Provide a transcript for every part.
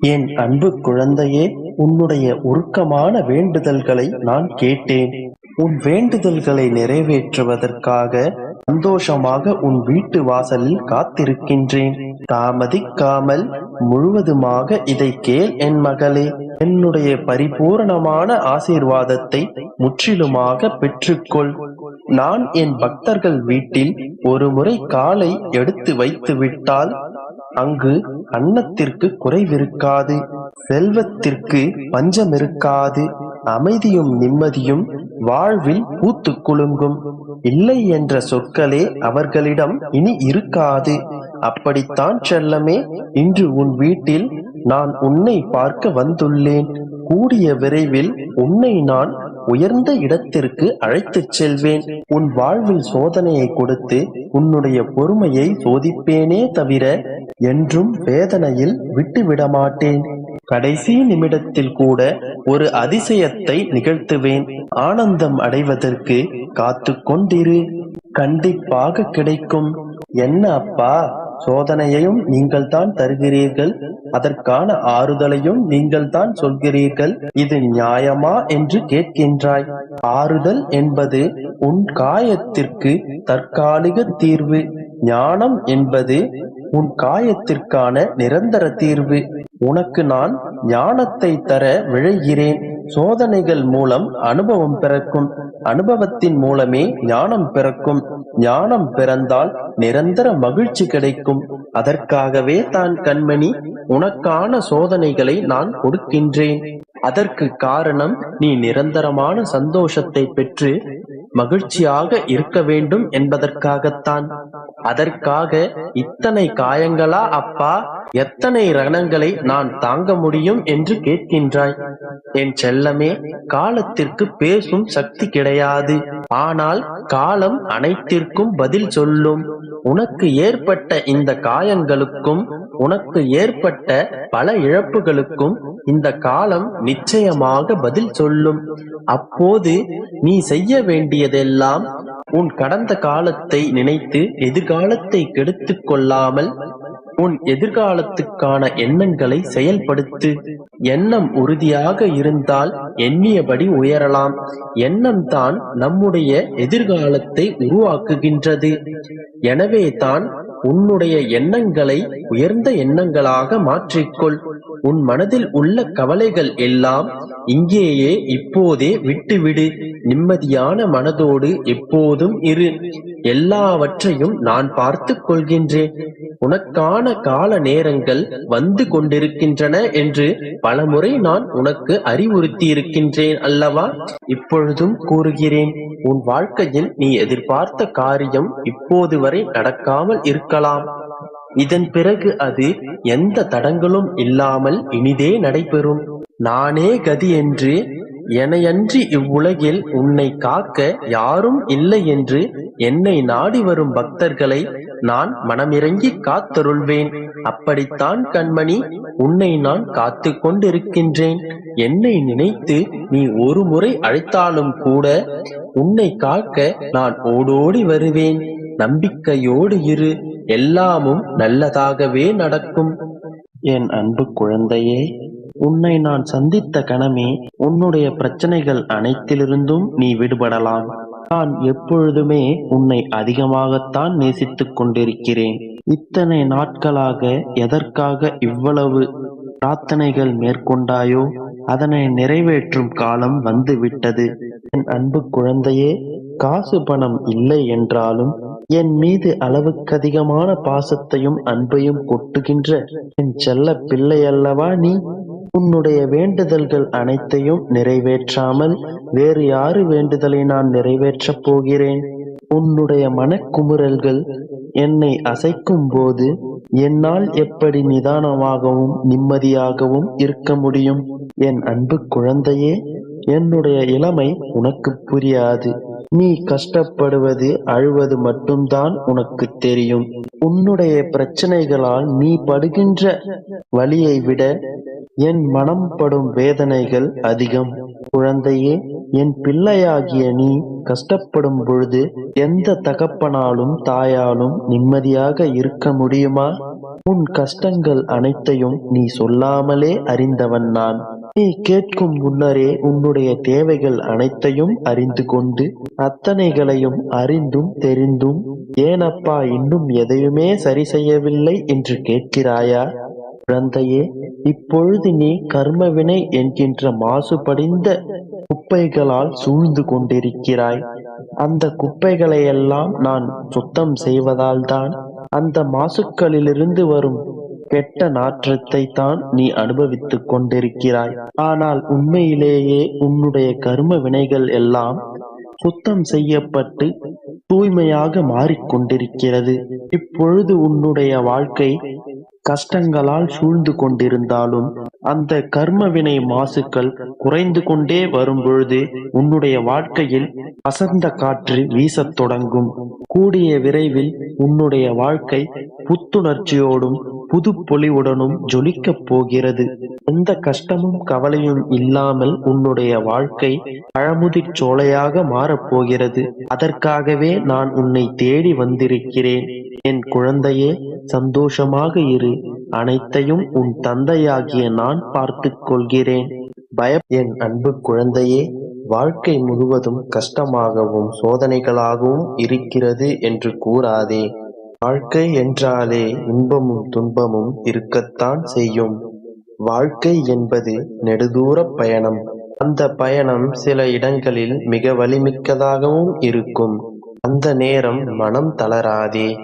என் அன்பு குழந்தையே உன்னுடைய உருக்கமான வேண்டுதல்களை நான் கேட்டேன். உன் வேண்டுதல்களை நிறைவேற்றுவதற்காக சந்தோஷமாக உன் வீட்டு வாசலில் காத்திருக்கின்றேன். தாமதிக்காமல் முழுவதுமாக இதை கேள் என் மகளே. என்னுடைய பரிபூரணமான ஆசீர்வாதத்தை முற்றிலுமாக பெற்றுக்கொள். நான் என் பக்தர்கள் வீட்டில் ஒருமுறை காலை எடுத்து வைத்து விட்டால் அங்கு அன்னத்திற்கு குறைவிருக்காது செல்வத்திற்கு பஞ்சமிருக்காது அமைதியும் நிம்மதியும் வாழ்வில் பூத்து குலுங்கும். இல்லை என்ற சொற்களே அவர்களிடம் இனி இருக்காது. அப்படித்தான் செல்லமே இன்று உன் வீட்டில் நான் உன்னை பார்க்க வந்துள்ளேன். கூடிய விரைவில் உன்னை நான் உயர்ந்த இடத்திற்கு அழைத்துச் செல்வேன். உன் வாழ்வில் சோதனையை கொடுத்து உன்னுடைய பொறுமையை சோதிப்பேனே தவிர என்றும் வேதனையில் விட்டுவிட மாட்டேன் கடைசி நிமிடத்தில் கூட ஒரு அதிசயத்தை நிகழ்த்துவேன். ஆனந்தம் அடைவதற்கு காத்து கொண்டிரு. கண்டிப்பாக கிடைக்கும். என்ன அப்பா? சோதனையையும் நீங்கள் தான் தருகிறீர்கள். அதற்கான ஆறுதலையும் நீங்கள் தான் சொல்கிறீர்கள். இது நியாயமா என்று கேட்கின்றாய். ஆறுதல் என்பது உன் காயத்திற்கு தற்காலிக தீர்வு. ஞானம் என்பது உன் காயத்திற்கான நிரந்தர தீர்வு. உனக்கு நான் ஞானத்தை தர விழைகிறேன். சோதனைகள் மூலம் அனுபவம் பிறக்கும். அனுபவத்தின் மூலமே ஞானம் பிறக்கும். ஞானம் பிறந்தால் நிரந்தர மகிழ்ச்சி கிடைக்கும். அதற்காகவே தான் கண்மணி உனக்கான சோதனைகளை நான் கொடுக்கின்றேன். அதற்கு காரணம் நீ நிரந்தரமான சந்தோஷத்தை பெற்று மகிழ்ச்சியாக இருக்க வேண்டும் என்பதற்காகத்தான். அதற்காக இத்தனை காயங்களா அப்பா? எத்தனை ரணங்களை நான் தாங்க முடியும் என்று கேட்கின்றாய். என் செல்லமே காலத்திற்கு பேசும் சக்தி கிடையாது. ஆனால் காலம் அனைத்திற்கும் பதில் சொல்லும். உனக்கு ஏற்பட்ட இந்த காயங்களுக்கும் உனக்கு ஏற்பட்ட பல இழப்புகளுக்கும் இந்த காலம் நிச்சயமாக பதில் சொல்லும். அப்போது நீ செய்ய வேண்டியதெல்லாம் உன் கடந்த காலத்தை நினைத்து எதிர்காலத்தை கெடுத்துக் கொள்ளாமல் உன் எதிர்காலத்துக்கான எண்ணங்களை செயல்படுத்து. எண்ணம் உறுதியாக இருந்தால் எண்ணியபடி உயரலாம். எண்ணம் தான் நம்முடைய எதிர்காலத்தை உருவாக்குகின்றது. எனவே தான் உன்னுடைய எண்ணங்களை உயர்ந்த எண்ணங்களாக மாற்றிக்கொள். உன் மனதில் உள்ள கவலைகள் எல்லாம் இங்கேயே இப்போதே விட்டுவிடு. நிம்மதியான மனதோடு எப்போதும் இரு. எல்லாவற்றையும் நான் பார்த்து கொள்கின்றேன். உனக்கான கால நேரங்கள் வந்து கொண்டிருக்கின்றன என்று பலமுறை நான் உனக்கு அறிவுறுத்தி இருக்கின்றேன் அல்லவா? இப்பொழுதும் கூறுகிறேன் உன் வாழ்க்கையில் நீ எதிர்பார்த்த காரியம் இப்போது வரை நடக்காமல் பார்க்கலாம். இதன் பிறகு அது எந்த தடங்களும் இல்லாமல் இனிதே நடைபெறும். நானே கதி என்று எனையன்றி இவ்வுலகில் உன்னை காக்க யாரும் இல்லை என்று என்னை நாடி வரும் பக்தர்களை நான் மனமிறங்கி காத்தருள்வேன். அப்படித்தான் கண்மணி உன்னை நான் காத்து கொண்டிருக்கின்றேன். என்னை நினைத்து நீ ஒரு முறை அழைத்தாலும் கூட உன்னை காக்க நான் ஓடோடி வருவேன். நம்பிக்கையோடு இரு. எல்லாமும் நல்லதாகவே நடக்கும். என் அன்பு குழந்தையே உன்னை நான் சந்தித்த கணமே உன்னுடைய பிரச்சனைகள் அனைத்திலிருந்தும் நீ விடுபடலாம். நான் எப்பொழுதுமே உன்னை அதிகமாகத்தான் நேசித்துக் கொண்டிருக்கிறேன். இத்தனை நாட்களாக எதற்காக இவ்வளவு பிரார்த்தனைகள் மேற்கொண்டாயோ அதனை நிறைவேற்றும் காலம் வந்து விட்டது என் அன்பு குழந்தையே காசு பணம் இல்லை என்றாலும் என் மீது அளவுக்கதிகமான பாசத்தையும் அன்பையும் கொட்டுகின்ற என் செல்ல பிள்ளை அல்லவா நீ? உன்னுடைய வேண்டுதல்கள் அனைத்தையும் நிறைவேற்றாமல் வேறு யாரு வேண்டுதலை நான் நிறைவேற்றப் போகிறேன்? உன்னுடைய மனக்குமுறல்கள் என்னை அசைக்கும் போது என்னால் எப்படி நிதானமாகவும் நிம்மதியாகவும் இருக்க முடியும்? என் அன்பு குழந்தையே என்னுடைய இளமை உனக்கு புரியாது. நீ கஷ்டப்படுவது அழுவது மட்டும்தான் உனக்கு தெரியும். உன்னுடைய பிரச்சனைகளால் நீ படுகின்ற வழியை விட என் மனம் படும் வேதனைகள் அதிகம். குழந்தையே என் பிள்ளையாகிய நீ கஷ்டப்படும் பொழுது எந்த தகப்பனாலும் தாயாலும் நிம்மதியாக இருக்க முடியுமா? உன் கஷ்டங்கள் அனைத்தையும் நீ சொல்லாமலே அறிந்தவன் நான். நீ கேட்கும் முன்னரே உன்னுடைய தேவைகள் அனைத்தையும் அறிந்து கொண்டு அத்தனைகளையும் அறிந்தும் தெரிந்தும் ஏனப்பா இன்னும் எதையுமே சரி செய்யவில்லை என்று கேட்கிறாயா? குழந்தையே இப்பொழுது நீ கர்மவினை என்கின்ற மாசுபடிந்த குப்பைகளால் சூழ்ந்து கொண்டிருக்கிறாய். அந்த குப்பைகளையெல்லாம் நான் சுத்தம் செய்வதால்தான் அந்த மாசுக்களிலிருந்து வரும் கெட்ட நாற்றத்தை தான் நீ அனுபவித்துக் கொண்டிருக்கிறாய். ஆனால் உண்மையிலேயே உன்னுடைய கர்ம வினைகள் எல்லாம் சுத்தம் செய்யப்பட்டு தூய்மையாக மாறிக்கொண்டிருக்கிறது. இப்பொழுது உன்னுடைய வாழ்க்கை கஷ்டங்களால் சூழ்ந்து கொண்டிருந்தாலும் அந்த கர்மவினை மாசுக்கள் குறைந்து கொண்டே வரும் பொழுது உன்னுடைய வாழ்க்கையில் வசந்த காற்று வீசத் தொடங்கும். கூடிய விரைவில் உன்னுடைய வாழ்க்கை புத்துணர்ச்சியோடும் புது பொலிவுடனும் ஜொலிக்கப் போகிறது. எந்த கஷ்டமும் கவலையும் இல்லாமல் உன்னுடைய வாழ்க்கை பழமுதிர் சோலையாக மாறப்போகிறது அதற்காகவே நான் உன்னை தேடி வந்திருக்கிறேன். என் குழந்தையே சந்தோஷமாக இரு. அனைத்தையும் உன் தந்தையாகிய நான் பார்த்து கொள்கிறேன். பய என் அன்பு குழந்தையே வாழ்க்கை முழுவதும் கஷ்டமாகவும் சோதனைகளாகவும் இருக்கிறது என்று கூறாதே. வாழ்க்கை என்றாலே இன்பமும் துன்பமும் இருக்கத்தான் செய்யும். வாழ்க்கை என்பது நெடுதூர பயணம். அந்த பயணம் சில இடங்களில் மிக வலிமிக்கதாகவும் இருக்கும். அந்த நேரம் மனம் தளராதே.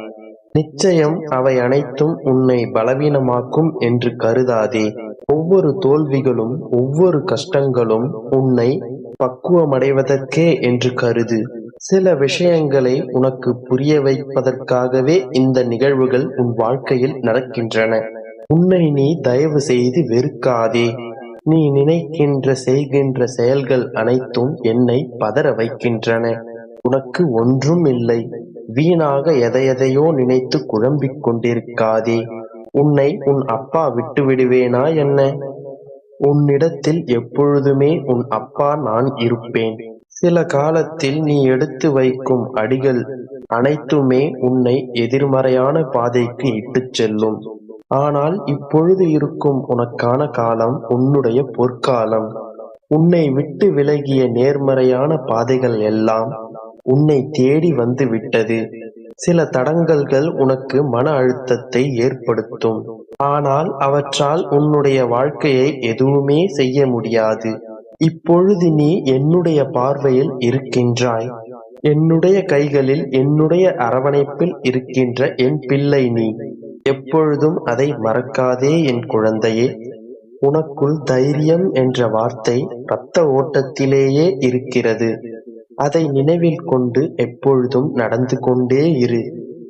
நிச்சயம் அவை அனைத்தும் உன்னை பலவீனமாக்கும் என்று கருதாதே. ஒவ்வொரு தோல்விகளும் ஒவ்வொரு கஷ்டங்களும் உன்னை பக்குவமடைவதற்கே என்று கருது. சில விஷயங்களை உனக்கு புரிய வைப்பதற்காகவே இந்த நிகழ்வுகள் உன் வாழ்க்கையில் நடக்கின்றன. உன்னை நீ தயவு செய்து வெறுக்காதே. நீ நினைக்கின்ற செய்கின்ற செயல்கள் அனைத்தும் என்னை பதற வைக்கின்றன. உனக்கு ஒன்றும் இல்லை. வீணாக எதையெதையோ நினைத்து குழம்பிக் கொண்டிருக்காதே. உன்னை உன் அப்பா விட்டு விடுவேனா என்ன? உன்னிடத்தில் எப்பொழுதுமே உன் அப்பா நான் இருப்பேன். சில காலத்தில் நீ எடுத்து வைக்கும் அடிகள் அனைத்துமே உன்னை எதிர்மறையான பாதைக்கு இட்டுச் செல்லும். ஆனால் இப்பொழுது இருக்கும் உனக்கான காலம் உன்னுடைய பொற்காலம். உன்னை விட்டு விலகிய நேர்மறையான பாதைகள் எல்லாம் உன்னை தேடி வந்து விட்டது. சில தடங்கல்கள் உனக்கு மன அழுத்தத்தை ஏற்படுத்தும். ஆனால் அவற்றால் உன்னுடைய வாழ்க்கையை எதுவுமே செய்ய முடியாது. இப்பொழுது நீ என்னுடைய பார்வையில் இருக்கின்றாய். என்னுடைய கைகளில் என்னுடைய அரவணைப்பில் இருக்கின்ற என் பிள்ளை நீ. எப்பொழுதும் அதை மறக்காதே என் குழந்தையே. உனக்குள் தைரியம் என்ற வார்த்தை இரத்த ஓட்டத்திலேயே இருக்கிறது. அதை நினைவில் கொண்டு எப்பொழுதும் நடந்து கொண்டே இரு.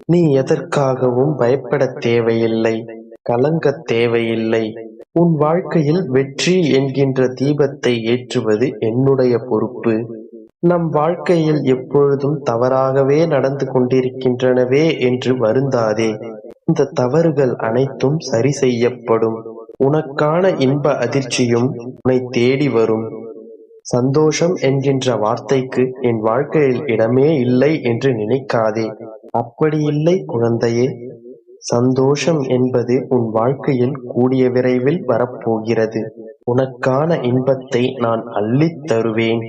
நீ எதற்காகவும் பயப்படத் தேவையில்லை. கலங்கத் தேவையில்லை. உன் வாழ்க்கையில் வெற்றி என்கின்ற தீபத்தை ஏற்றுவது என்னுடைய பொறுப்பு. நம் வாழ்க்கையில் எப்பொழுதும் தவறாகவே நடந்து கொண்டிருக்கின்றனவே என்று வருந்தாதே. இந்த தவறுகள் அனைத்தும் சரி செய்யப்படும். உனக்கான இன்ப அதிர்ச்சியும் உன்னை தேடி வரும். சந்தோஷம் என்கின்ற வார்த்தைக்கு என் வாழ்க்கையில் இடமே இல்லை என்று நினைக்காதே. அப்படி இல்லை குழந்தையே சந்தோஷம் என்பது உன் வாழ்க்கையில் கூடிய விரைவில் வரப்போகிறது. உனக்கான இன்பத்தை நான் அள்ளித் தருவேன்.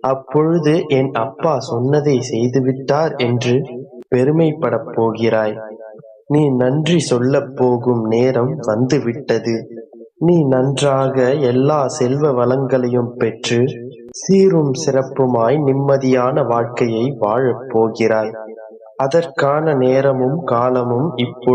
அப்பொழுது என் அப்பா சொன்னதை செய்துவிட்டார் என்று பெருமைப்படப் போகிறாய். நீ நன்றி சொல்லப் போகும் நேரம் வந்துவிட்டது. நீ நன்றாக எல்லா செல்வ வளங்களையும் பெற்று சீரும் சிறப்புமாய் நிம்மதியான வாழ்க்கையை வாழப் போகிறாய். அதற்கான நேரமும் காலமும் இப்போ